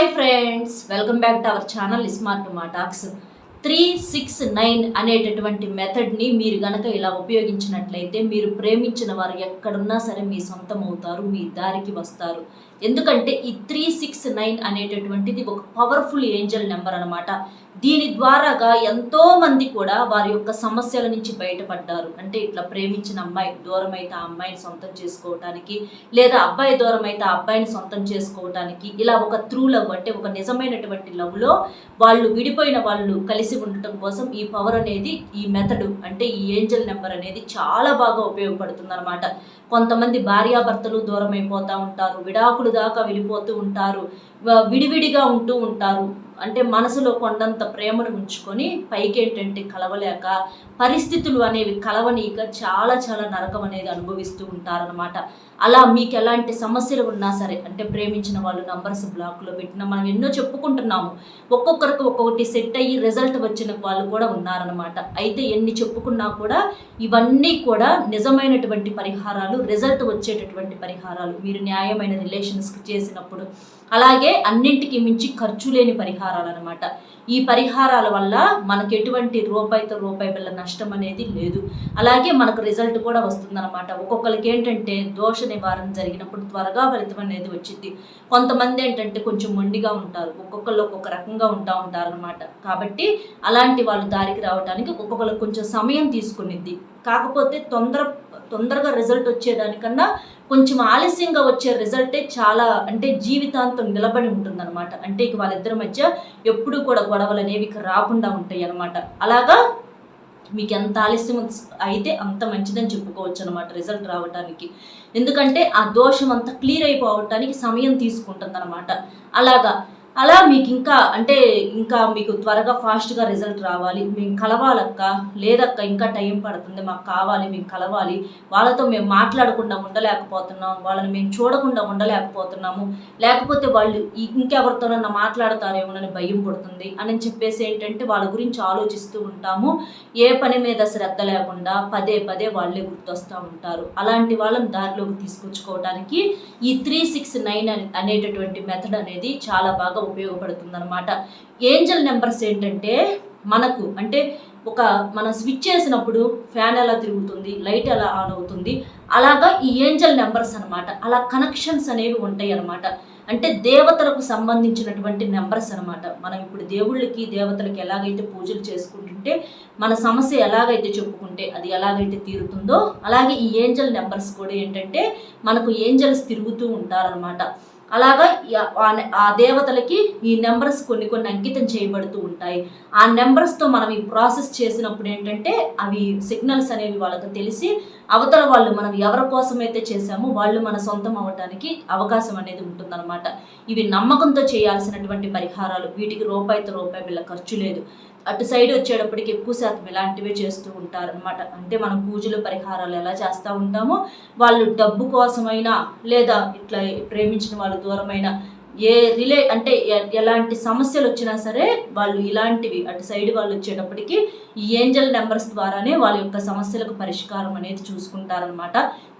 Hi friends welcome back to our channel smart మాటాక్స్ three six nine అనేటటువంటి మెథడ్ని మీరు గనక ఇలా ఉపయోగించినట్లయితే మీరు ప్రేమించిన వారు ఎక్కడున్నా సరే మీ సొంతం అవుతారు మీ దారికి వస్తారు. ఎందుకంటే ఈ త్రీ సిక్స్ నైన్ అనేటటువంటిది ఒక పవర్ఫుల్ ఏంజల్ నెంబర్ అనమాట దీని ద్వారాగా ఎంతో మంది కూడా వారి యొక్క సమస్యల నుంచి బయటపడ్డారు. అంటే ఇట్లా ప్రేమించిన అమ్మాయి దూరం అయితే ఆ అమ్మాయిని సొంతం చేసుకోవటానికి లేదా అబ్బాయి దూరం అయితే ఆ అబ్బాయిని సొంతం చేసుకోవటానికి ఇలా ఒక త్రూ లవ్ అంటే ఒక నిజమైనటువంటి లవ్లో వాళ్ళు విడిపోయిన వాళ్ళు కలిసి ఉండటం కోసం ఈ పవర్ అనేది ఈ మెథడ్ అంటే ఈ ఏంజల్ నెంబర్ అనేది చాలా బాగా ఉపయోగపడుతుంది అనమాట కొంతమంది భార్యాభర్తలు దూరం అయిపోతూ ఉంటారు విడాకులు దాకా వెళ్ళిపోతూ ఉంటారు. విడివిడిగా ఉంటూ ఉంటారు. అంటే మనసులో కొండంత ప్రేమను ఉంచుకొని పైకి ఏంటంటే కలవలేక పరిస్థితులు అనేవి కలవనీక చాలా చాలా నరకం అనేది అనుభవిస్తూ ఉంటారనమాట అలా మీకు ఎలాంటి సమస్యలు ఉన్నా సరే అంటే ప్రేమించిన వాళ్ళు నంబర్స్ బ్లాక్లో పెట్టిన మనం ఎన్నో చెప్పుకుంటున్నాము. ఒక్కొక్కరికి ఒక్కొక్కటి సెట్ అయ్యి రిజల్ట్ వచ్చిన వాళ్ళు కూడా ఉన్నారనమాట అయితే ఎన్ని చెప్పుకున్నా కూడా ఇవన్నీ కూడా నిజమైనటువంటి పరిహారాలు రిజల్ట్ వచ్చేటటువంటి పరిహారాలు. మీరు న్యాయమైన రిలేషన్స్కి చేసినప్పుడు అలాగే అన్నింటికి మించి ఖర్చు లేని పరిహారాలు అనమాట ఈ పరిహారాల వల్ల మనకు ఎటువంటి రూపాయితో రూపాయి వల్ల నష్టం అనేది లేదు. అలాగే మనకు రిజల్ట్ కూడా వస్తుందన్నమాట. ఒక్కొక్కరికి ఏంటంటే దోష నివారణ జరిగినప్పుడు త్వరగా ఫలితం అనేది వచ్చింది కొంతమంది ఏంటంటే కొంచెం మొండిగా ఉంటారు. ఒక్కొక్కరు ఒక్కొక్క రకంగా ఉంటా ఉంటారు అనమాట కాబట్టి అలాంటి వాళ్ళు దారికి రావడానికి ఒక్కొక్కరికి కొంచెం సమయం తీసుకునిద్ది. కాకపోతే తొందర తొందరగా రిజల్ట్ వచ్చేదానికన్నా కొంచెం ఆలస్యంగా వచ్చే రిజల్టే చాలా అంటే జీవితాంతం నిలబడి ఉంటుందన్నమాట. అంటే ఇక వాళ్ళిద్దరి మధ్య ఎప్పుడూ కూడా గొడవలు అనేవి ఇక రాకుండా ఉంటాయి అనమాట అలాగా మీకు ఎంత ఆలస్యం అయితే అంత మంచిదని చెప్పుకోవచ్చు అనమాట రిజల్ట్ రావడానికి ఎందుకంటే ఆ దోషం అంతా క్లియర్ అయిపోవటానికి సమయం తీసుకుంటుంది అనమాట అలాగా అలా మీకు ఇంకా అంటే ఇంకా మీకు త్వరగా ఫాస్ట్గా రిజల్ట్ రావాలి మేము కలవాలక్క లేదక్క ఇంకా టైం పడుతుంది మాకు కావాలి మేము కలవాలి వాళ్ళతో మేము మాట్లాడకుండా ఉండలేకపోతున్నాం వాళ్ళని మేము చూడకుండా ఉండలేకపోతున్నాము లేకపోతే వాళ్ళు ఇంకెవరితోనన్నా మాట్లాడతారేమోనని భయం పడుతుంది అని చెప్పేసి ఏంటంటే వాళ్ళ గురించి ఆలోచిస్తూ ఉంటాము. ఏ పని మీద శ్రద్ధ లేకుండా పదే పదే వాళ్ళే గుర్తొస్తూ ఉంటారు. అలాంటి వాళ్ళని దారిలోకి తీసుకొచ్చుకోవడానికి ఈ త్రీ సిక్స్ నైన్ అనేటటువంటి మెథడ్ అనేది చాలా బాగా ఉపయోగపడుతుంది అనమాట ఏంజల్ నెంబర్స్ ఏంటంటే మనకు అంటే ఒక మనం స్విచ్ చేసినప్పుడు ఫ్యాన్ ఎలా తిరుగుతుంది లైట్ ఎలా ఆన్ అవుతుంది. అలాగా ఈ ఏంజల్ నెంబర్స్ అనమాట అలా కనెక్షన్స్ అనేవి ఉంటాయి అనమాట అంటే దేవతలకు సంబంధించినటువంటి నెంబర్స్ అనమాట మనం ఇప్పుడు దేవుళ్ళకి దేవతలకి ఎలాగైతే పూజలు చేసుకుంటుంటే మన సమస్య ఎలాగైతే చెప్పుకుంటే అది ఎలాగైతే తీరుతుందో అలాగే ఈ ఏంజల్ నెంబర్స్ కూడా ఏంటంటే మనకు ఏంజల్స్ తిరుగుతూ ఉంటారనమాట అలాగా ఆ- దేవతలకి ఈ నెంబర్స్ కొన్ని కొన్ని అంకితం చేయబడుతూ ఉంటాయి. ఆ నెంబర్స్తో మనం ఈ ప్రాసెస్ చేసినప్పుడు ఏంటంటే అవి సిగ్నల్స్ అనేవి వాళ్ళకి తెలిసి అవతల వాళ్ళు మనం ఎవరి కోసమైతే చేశామో వాళ్ళు మన సొంతం అవ్వటానికి అవకాశం అనేది ఉంటుందన్నమాట. ఇవి నమ్మకంతో చేయాల్సినటువంటి పరిహారాలు. వీటికి రూపాయితో రూపాయి వీళ్ళ ఖర్చు లేదు. అటు సైడ్ వచ్చేటప్పటికి ఎక్కువ శాతం ఇలాంటివే చేస్తూ ఉంటారనమాట అంటే మనం పూజలు పరిహారాలు ఎలా చేస్తూ ఉంటామో వాళ్ళు డబ్బు కోసమైనా లేదా ఇట్లా ప్రేమించిన వాళ్ళు దూరమైనా ఏ రిలే అంటే ఎలాంటి సమస్యలు వచ్చినా సరే వాళ్ళు ఇలాంటివి అటు సైడ్ వాళ్ళు వచ్చేటప్పటికి ఈ ఏంజల్ నెంబర్స్ ద్వారానే వాళ్ళ యొక్క సమస్యలకు పరిష్కారం అనేది చూసుకుంటారనమాట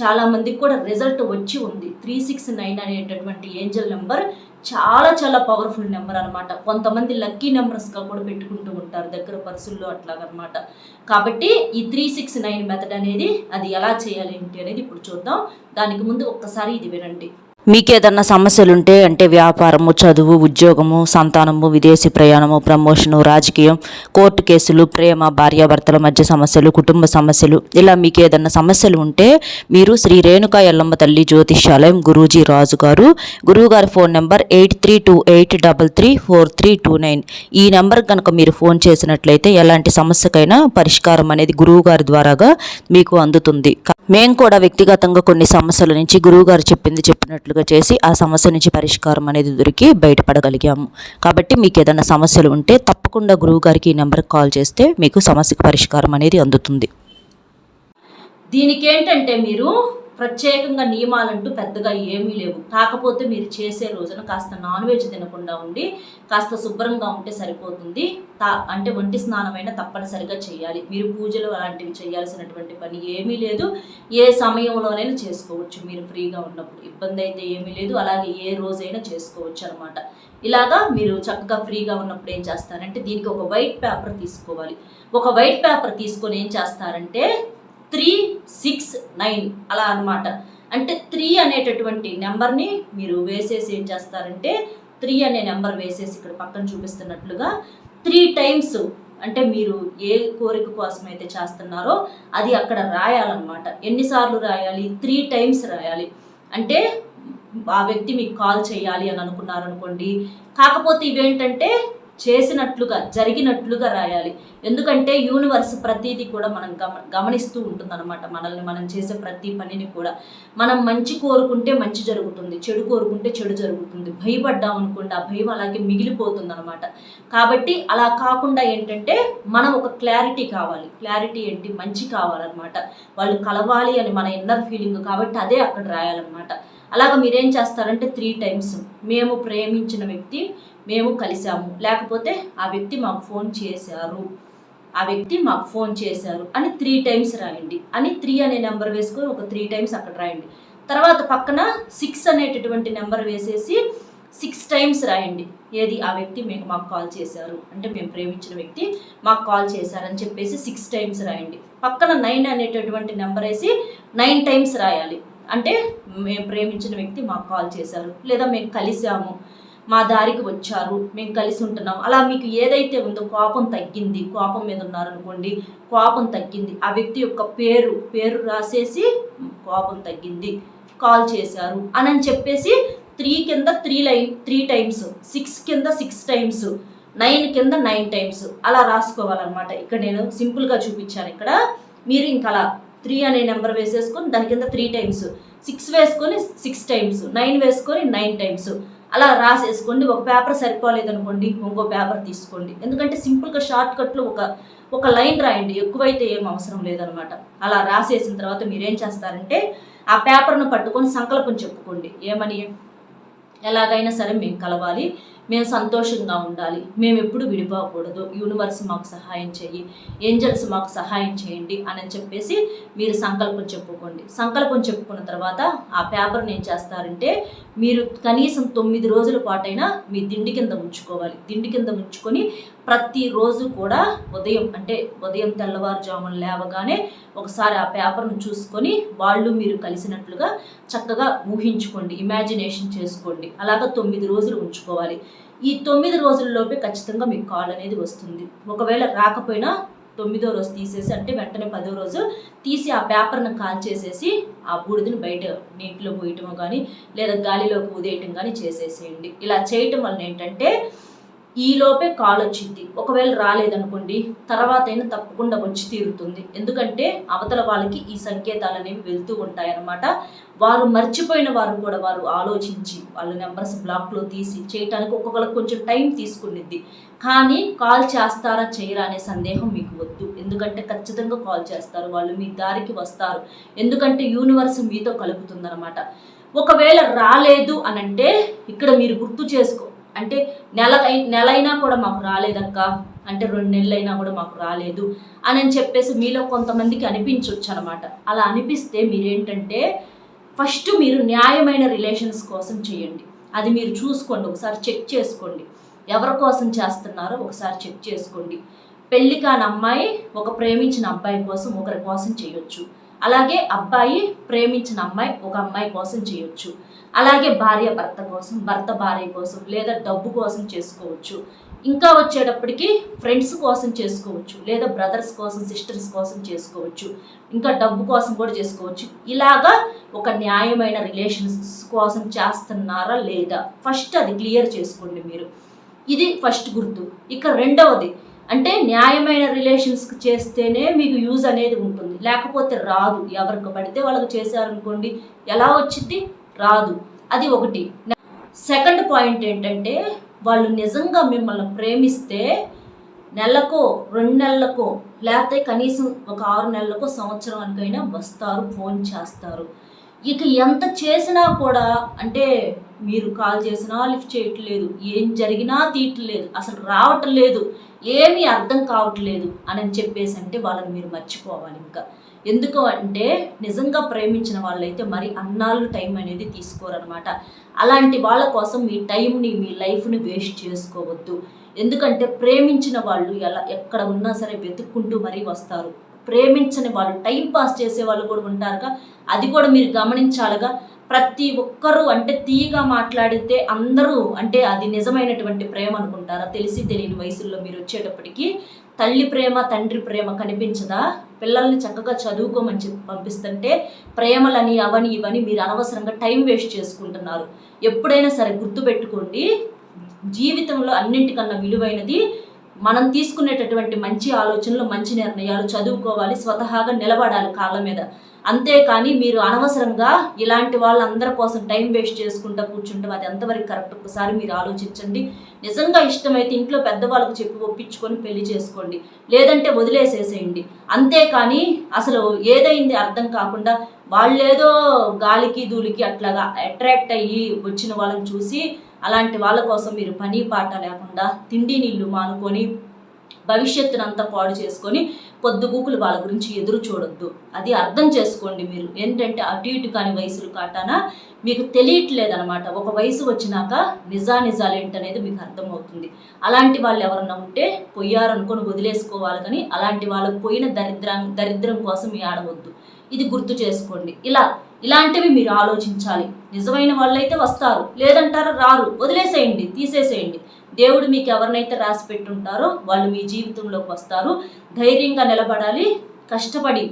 చాలా మందికి కూడా రిజల్ట్ వచ్చి ఉంది. త్రీ సిక్స్ నైన్ అనేటటువంటి ఏంజల్ నెంబర్ చాలా చాలా పవర్ఫుల్ నెంబర్ అనమాట. కొంతమంది లక్కీ నెంబర్స్గా కూడా పెట్టుకుంటూ ఉంటారు దగ్గర పర్సుల్లో అట్లాగనమాట. కాబట్టి ఈ త్రీ సిక్స్ నైన్ మెథడ్ అనేది అది ఎలా చేయాలి ఏంటి అనేది ఇప్పుడు చూద్దాం. దానికి ముందు ఒక్కసారి ఇది వినండి. మీకేదన్నా సమస్యలు ఉంటే అంటే వ్యాపారము చదువు ఉద్యోగము సంతానము విదేశీ ప్రయాణము ప్రమోషను రాజకీయం కోర్టు కేసులు ప్రేమ భార్యాభర్తల మధ్య సమస్యలు కుటుంబ సమస్యలు ఇలా మీకు ఏదన్నా సమస్యలు ఉంటే మీరు శ్రీ రేణుకా ఎల్లమ్మ తల్లి జ్యోతిష్యాలయం గురూజీ రాజు గారు గురువుగారి phone number eight three two eight double three four three two nine. ఈ నెంబర్ కనుక మీరు ఫోన్ చేసినట్లయితే ఎలాంటి సమస్యకైనా పరిష్కారం అనేది గురువు గారి ద్వారాగా మీకు అందుతుంది. క- మేము కూడా వ్యక్తిగతంగా కొన్ని సమస్యల నుంచి గురువు గారు చెప్పింది చెప్పినట్లుగా చేసి ఆ సమస్య నుంచి పరిష్కారం అనేది దొరికి బయటపడగలిగాము. కాబట్టి మీకు ఏదైనా సమస్యలు ఉంటే తప్పకుండా గురువు గారికి ఈ నెంబర్కి కాల్ చేస్తే మీకు సమస్యకు పరిష్కారం అనేది అందుతుంది. దీనికి ఏంటంటే మీరు ప్రత్యేకంగా నియమాలంటూ పెద్దగా ఏమీ లేవు. కాకపోతే మీరు చేసే రోజున కాస్త నాన్ వెజ్ తినకుండా ఉండి కాస్త శుభ్రంగా ఉంటే సరిపోతుంది. తా అంటే ఒంటి స్నానమైనా తప్పనిసరిగా చేయాలి. మీరు పూజలు అలాంటివి చేయాల్సినటువంటి పని ఏమీ లేదు. ఏ సమయంలోనైనా చేసుకోవచ్చు. మీరు ఫ్రీగా ఉన్నప్పుడు ఇబ్బంది అయితే ఏమీ లేదు. అలాగే ఏ రోజైనా చేసుకోవచ్చు అనమాట ఇలాగా మీరు చక్కగా ఫ్రీగా ఉన్నప్పుడు ఏం చేస్తారంటే దీనికి ఒక వైట్ పేపర్ తీసుకోవాలి. ఒక వైట్ పేపర్ తీసుకొని ఏం చేస్తారంటే త్రీ సిక్స్ నైన్ అలా అన్నమాట. అంటే త్రీ అనేటటువంటి నెంబర్ని మీరు వేసేసి ఏం చేస్తారంటే త్రీ అనే నెంబర్ వేసేసి ఇక్కడ పక్కన చూపిస్తున్నట్లుగా త్రీ టైమ్స్ అంటే మీరు ఏ కోరిక కోసం అయితే చేస్తున్నారో అది అక్కడ రాయాలన్నమాట. ఎన్నిసార్లు రాయాలి? త్రీ టైమ్స్ రాయాలి. అంటే ఆ వ్యక్తి మీకు కాల్ చేయాలి అని అనుకున్నారనుకోండి. కాకపోతే ఇవేంటంటే చేసినట్లుగా జరిగినట్లుగా రాయాలి. ఎందుకంటే యూనివర్స్ ప్రతిదీ కూడా మనం గమ గమనిస్తూ ఉంటుందన్నమాట మనల్ని మనం చేసే ప్రతి పనిని కూడా. మనం మంచి కోరుకుంటే మంచి జరుగుతుంది చెడు కోరుకుంటే చెడు జరుగుతుంది. భయపడ్డాం అనుకోండి ఆ భయం అలాగే మిగిలిపోతుంది అనమాట కాబట్టి అలా కాకుండా ఏంటంటే మనం ఒక క్లారిటీ కావాలి. క్లారిటీ ఏంటి? మంచి కావాలన్నమాట. వాళ్ళు కలవాలి అని మన ఇన్నర్ ఫీలింగ్ కాబట్టి అదే అక్కడ రాయాలన్నమాట. అలాగ మీరేం చేస్తారంటే త్రీ టైమ్స్ మేము ప్రేమించిన వ్యక్తి మేము కలిసాము లేకపోతే ఆ వ్యక్తి మాకు ఫోన్ చేశారు. ఆ వ్యక్తి మాకు ఫోన్ చేశారు అని త్రీ టైమ్స్ రాయండి. అని త్రీ అనే నెంబర్ వేసుకొని ఒక త్రీ టైమ్స్ అక్కడ రాయండి. తర్వాత పక్కన సిక్స్ అనేటటువంటి నెంబర్ వేసేసి సిక్స్ టైమ్స్ రాయండి. ఏది? ఆ వ్యక్తి మీకు మాకు కాల్ చేశారు. అంటే మేము ప్రేమించిన వ్యక్తి మాకు కాల్ చేశారని చెప్పేసి సిక్స్ టైమ్స్ రాయండి. పక్కన నైన్ అనేటటువంటి నెంబర్ వేసి నైన్ టైమ్స్ రాయాలి. అంటే మేము ప్రేమించిన వ్యక్తి మాకు కాల్ చేశారు. లేదా మేము కలిసాము మా దారికి వచ్చారు. మేము కలిసి ఉంటున్నాం. అలా మీకు ఏదైతే ఉందో కోపం తగ్గింది కోపం మీద ఉన్నారనుకోండి కోపం తగ్గింది. ఆ వ్యక్తి యొక్క పేరు పేరు రాసేసి కోపం తగ్గింది. కాల్ చేశారు అని అని చెప్పేసి త్రీ కింద three line three times six కింద సిక్స్ టైమ్స్ నైన్ కింద నైన్ టైమ్స్ అలా రాసుకోవాలన్నమాట. ఇక్కడ నేను సింపుల్గా చూపించాను ఇక్కడ. మీరు ఇంకా అలా త్రీ అనే నెంబర్ వేసేసుకొని దాని కింద త్రీ టైమ్స్ సిక్స్ వేసుకొని సిక్స్ టైమ్స్ నైన్ వేసుకొని నైన్ టైమ్స్ అలా రాసేసుకోండి ఒక పేపర్ సరిపోలేదు అనుకోండి ఇంకో పేపర్ తీసుకోండి. ఎందుకంటే సింపుల్గా షార్ట్ కట్లో ఒక ఒక లైన్ రాయండి ఎక్కువైతే ఏం అవసరం లేదనమాట. అలా రాసేసిన తర్వాత మీరేం చేస్తారంటే ఆ పేపర్ను పట్టుకొని సంకల్పం చెప్పుకోండి. ఏమని? ఎలాగైనా సరే మేము కలవాలి మేము సంతోషంగా ఉండాలి. మేము ఎప్పుడు విడిపోకూడదు. యూనివర్స్ మాకు సహాయం చేయి ఏంజల్స్ మాకు సహాయం చేయండి అని చెప్పేసి మీరు సంకల్పం చెప్పుకోండి. సంకల్పం చెప్పుకున్న తర్వాత ఆ పేపర్ని ఏం చేస్తారంటే మీరు కనీసం తొమ్మిది రోజుల పాటైనా మీ దిండి కింద ఉంచుకోవాలి. దిండి కింద ఉంచుకొని ప్రతిరోజు కూడా ఉదయం అంటే ఉదయం తెల్లవారుజామున లేవగానే ఒకసారి ఆ పేపర్ను చూసుకొని వాళ్ళు మీరు కలిసినట్లుగా చక్కగా ఊహించుకోండి. ఇమాజినేషన్ చేసుకోండి. అలాగా తొమ్మిది రోజులు ఉంచుకోవాలి. ఈ తొమ్మిది రోజుల్లోపే ఖచ్చితంగా మీకు కాల్ అనేది వస్తుంది. ఒకవేళ రాకపోయినా తొమ్మిదో రోజు తీసేసి అంటే వెంటనే పదో రోజు తీసి ఆ పేపర్ను కాల్ చేసేసి ఆ బూడిదని బయట నీటిలో పోయటం కానీ లేదా గాలిలోకి ఉదేయటం కానీ చేసేసేయండి. ఇలా చేయటం వలన ఏంటంటే ఈలోపే కాల్ వచ్చింది ఒకవేళ రాలేదనుకోండి తర్వాత అయినా తప్పకుండా వచ్చి తీరుతుంది. ఎందుకంటే అవతల వాళ్ళకి ఈ సంకేతాలు అనేవి వెళ్తూ ఉంటాయన్నమాట. వారు మర్చిపోయిన వారు కూడా వారు ఆలోచించి వాళ్ళ నెంబర్స్ బ్లాక్లో తీసి చేయటానికి ఒక్కొక్కరికి కొంచెం టైం తీసుకునిద్ది. కానీ కాల్ చేస్తారా చేయరా అనే సందేహం మీకు వద్దు. ఎందుకంటే ఖచ్చితంగా కాల్ చేస్తారు. వాళ్ళు మీ దారికి వస్తారు. ఎందుకంటే యూనివర్స్ మీతో కలుపుతుందన్నమాట. ఒకవేళ రాలేదు అనంటే ఇక్కడ మీరు గుర్తు చేసుకో. అంటే నెల నెల అయినా కూడా మాకు రాలేదక్క. అంటే రెండు నెలలైనా కూడా మాకు రాలేదు అని అని చెప్పేసి మీలో కొంతమందికి అనిపించవచ్చు అనమాట అలా అనిపిస్తే మీరేంటంటే ఫస్ట్ మీరు న్యాయమైన రిలేషన్స్ కోసం చేయండి. అది మీరు చూసుకోండి ఒకసారి చెక్ చేసుకోండి. ఎవరి కోసం చేస్తున్నారో ఒకసారి చెక్ చేసుకోండి. పెళ్ళి కాని అమ్మాయి ఒక ప్రేమించిన అబ్బాయి కోసం ఒకరి కోసం చేయొచ్చు. అలాగే అబ్బాయి ప్రేమించిన అమ్మాయి ఒక అమ్మాయి కోసం చేయొచ్చు. అలాగే భార్య భర్త కోసం భర్త భార్య కోసం లేదా డబ్బు కోసం చేసుకోవచ్చు. ఇంకా వచ్చేటప్పటికి ఫ్రెండ్స్ కోసం చేసుకోవచ్చు లేదా బ్రదర్స్ కోసం సిస్టర్స్ కోసం చేసుకోవచ్చు. ఇంకా డబ్బు కోసం కూడా చేసుకోవచ్చు. ఇలాగా ఒక న్యాయమైన రిలేషన్స్ కోసం చేస్తున్నారా లేదా? ఫస్ట్ అది క్లియర్ చేసుకోండి మీరు. ఇది ఫస్ట్ గుర్తు. ఇక రెండవది అంటే న్యాయమైన రిలేషన్స్ చేస్తేనే మీకు యూజ్ అనేది ఉంటుంది. లేకపోతే రాదు. ఎవరికి పడితే వాళ్ళకి చేశారనుకోండి ఎలా వచ్చింది రాదు. అది ఒకటి. సెకండ్ పాయింట్ ఏంటంటే వాళ్ళు నిజంగా మిమ్మల్ని ప్రేమిస్తే నెలకో రెండు నెలలకో లేకపోతే కనీసం ఒక ఆరు నెలలకో సంవత్సరానికైనా వస్తారు ఫోన్ చేస్తారు. ఇక ఎంత చేసినా కూడా అంటే మీరు కాల్ చేసినా లిఫ్ట్ చేయట్లేదు ఏం జరిగినా తీయట్లేదు అసలు రావటం లేదు ఏమీ అర్థం కావట్లేదు అని చెప్పేసి అంటే వాళ్ళని మీరు మర్చిపోవాలి ఇంకా. ఎందుకు అంటే నిజంగా ప్రేమించిన వాళ్ళైతే మరి అన్నాళ్ళు టైం అనేది తీసుకోరనమాట అలాంటి వాళ్ళ కోసం మీ టైంని మీ లైఫ్ని వేస్ట్ చేసుకోవద్దు. ఎందుకంటే ప్రేమించిన వాళ్ళు ఎలా ఎక్కడ ఉన్నా సరే వెతుక్కుంటూ మరీ వస్తారు. ప్రేమించని వాళ్ళు టైం పాస్ చేసే వాళ్ళు కూడా ఉంటారుగా. అది కూడా మీరు గమనించాలిగా. ప్రతి ఒక్కరూ అంటే తీయగా మాట్లాడితే అందరూ అంటే అది నిజమైనటువంటి ప్రేమ అనుకుంటారా? తెలిసి తెలియని వయసుల్లో మీరు వచ్చేటప్పటికి తల్లి ప్రేమ తండ్రి ప్రేమ కనిపించదా? పిల్లల్ని చక్కగా చదువుకోమని చెప్పి పంపిస్తుంటే ప్రేమలని అవని ఇవని మీరు అనవసరంగా టైం వేస్ట్ చేసుకుంటున్నారు. ఎప్పుడైనా సరే గుర్తుపెట్టుకోండి జీవితంలో అన్నింటికన్నా విలువైనది మనం తీసుకునేటటువంటి మంచి ఆలోచనలు మంచి నిర్ణయాలు చదువుకోవాలి స్వతహాగా నిలబడాలి కాళ్ళ మీద. అంతేకాని మీరు అనవసరంగా ఇలాంటి వాళ్ళందరి కోసం టైం వేస్ట్ చేసుకుంటూ కూర్చుంటాం. అది ఎంతవరకు కరెక్ట్? ఒకసారి మీరు ఆలోచించండి. నిజంగా ఇష్టమైతే ఇంట్లో పెద్దవాళ్ళకు చెప్పి ఒప్పించుకొని పెళ్ళి చేసుకోండి. లేదంటే వదిలేసేసేయండి. అంతేకాని అసలు ఏదైంది అర్థం కాకుండా వాళ్ళేదో గాలికి దూలికి అట్లాగా అట్రాక్ట్ అయ్యి వచ్చిన వాళ్ళని చూసి అలాంటి వాళ్ళ కోసం మీరు పని పాట లేకుండా తిండి నీళ్ళు మానుకొని భవిష్యత్తునంతా పాడు చేసుకొని పొద్దుగూకులు వాళ్ళ గురించి ఎదురు చూడొద్దు. అది అర్థం చేసుకోండి మీరు. ఏంటంటే అటు ఇటు కాని వయసులు కాటానా మీకు తెలియట్లేదు అనమాట ఒక వయసు వచ్చినాక నిజా నిజాలు ఏంటనేది మీకు అర్థమవుతుంది. అలాంటి వాళ్ళు ఎవరన్నా ఉంటే పొయ్యారనుకొని వదిలేసుకోవాలి కానీ అలాంటి వాళ్ళకు పోయిన దరిద్రం దరిద్రం కోసం మీ ఆడవద్దు ఇది గుర్తు చేసుకోండి. ఇలా ఇలాంటివి మీరు ఆలోచించాలి. నిజమైన వాళ్ళైతే వస్తారు. లేదంటారు రారు. వదిలేసేయండి తీసేసేయండి. దేవుడు మీకు ఎవరినైతే రాసి పెట్టుంటారో వాళ్ళు మీ జీవితంలోకి వస్తారు. ధైర్యంగా నిలబడాలి కష్టపడి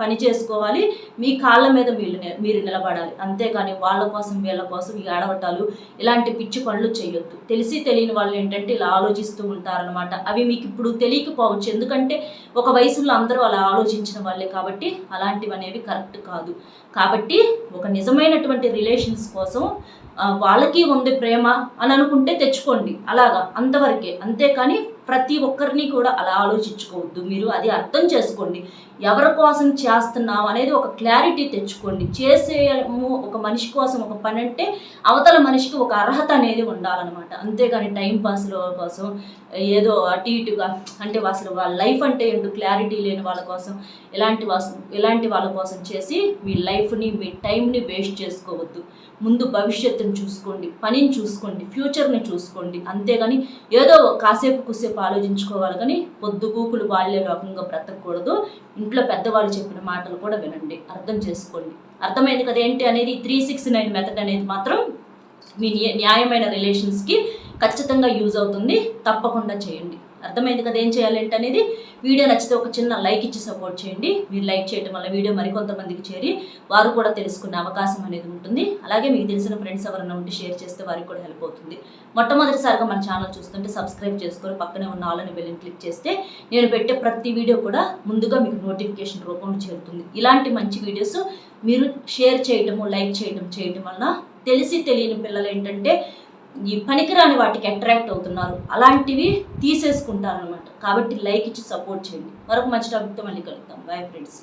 పని చేసుకోవాలి. మీ కాళ్ళ మీద మీరు మీరు నిలబడాలి. అంతేకాని వాళ్ళ కోసం వీళ్ళ కోసం ఈ ఆడవటాలు ఇలాంటి పిచ్చి పనులు చేయొద్దు తెలిసి తెలియని వాళ్ళు ఏంటంటే ఇలా ఆలోచిస్తూ ఉంటారనమాట అవి మీకు ఇప్పుడు తెలియకపోవచ్చు. ఎందుకంటే ఒక వయసులో అందరూ అలా ఆలోచించిన వాళ్ళే కాబట్టి అలాంటివి అనేవి కరెక్ట్ కాదు. కాబట్టి ఒక నిజమైనటువంటి రిలేషన్స్ కోసం వాళ్ళకి ఉంది ప్రేమ అని అనుకుంటే తెచ్చుకోండి. అలాగా అంతవరకే. అంతేకాని ప్రతి ఒక్కరిని కూడా అలా ఆలోచించుకోవద్దు. మీరు అది అర్థం చేసుకోండి. ఎవరి కోసం చేస్తున్నాం అనేది ఒక క్లారిటీ తెచ్చుకోండి. చేసేము ఒక మనిషి కోసం ఒక పని అంటే అవతల మనిషికి ఒక అర్హత అనేది ఉండాలన్నమాట. అంతేగాని టైంపాస్ల కోసం ఏదో అటు ఇటుగా అంటే అసలు వాళ్ళ లైఫ్ అంటే ఏంటో క్లారిటీ లేని వాళ్ళ కోసం ఇలాంటి వాసం ఇలాంటి వాళ్ళ కోసం చేసి మీ లైఫ్ని మీ టైంని వేస్ట్ చేసుకోవద్దు. ముందు భవిష్యత్తుని చూసుకోండి పనిని చూసుకోండి ఫ్యూచర్ని చూసుకోండి. అంతేగాని ఏదో కాసేపు కుసేపు ఆలోచించుకోవాలి కానీ పొద్దుగూకులు బాల్య లోకంగా బ్రతకూడదు ఇంట్లో పెద్దవాళ్ళు చెప్పిన మాటలు కూడా వినండి. అర్థం చేసుకోండి. అర్థమైంది కదా ఏంటి అనేది త్రీ సిక్స్ నైన్ మెథడ్ అనేది మాత్రం మీ న్యాయమైన రిలేషన్స్కి ఖచ్చితంగా యూజ్ అవుతుంది. తప్పకుండా చేయండి. అర్థమైంది కదా ఏం చేయాలి అనేది. వీడియో నచ్చితే ఒక చిన్న లైక్ ఇచ్చి సపోర్ట్ చేయండి. మీరు లైక్ చేయడం వల్ల వీడియో మరికొంతమందికి చేరి వారు కూడా తెలుసుకునే అవకాశం అనేది ఉంటుంది. అలాగే మీకు తెలిసిన ఫ్రెండ్స్ ఎవరైనా ఉంటే షేర్ చేస్తే వారికి కూడా హెల్ప్ అవుతుంది. మొట్టమొదటిసారిగా మన ఛానల్ చూస్తుంటే సబ్స్క్రైబ్ చేసుకొని పక్కనే ఉన్న ఆలని బెల్లిని క్లిక్ చేస్తే నేను పెట్టే ప్రతి వీడియో కూడా ముందుగా మీకు నోటిఫికేషన్ రూపంలో చేరుతుంది. ఇలాంటి మంచి వీడియోస్ మీరు షేర్ చేయటము లైక్ చేయటం చేయటం వలన తెలిసి తెలియని పిల్లలు ఏంటంటే ఈ పనికిరాని వాటికి అట్రాక్ట్ అవుతున్నారు. అలాంటివి తీసేసుకుంటారు అనమాట కాబట్టి లైక్ ఇచ్చి సపోర్ట్ చేయండి. మరొక మంచి టాపిక్తో మళ్ళీ కలుగుతాం బాయ్ ఫ్రెండ్స్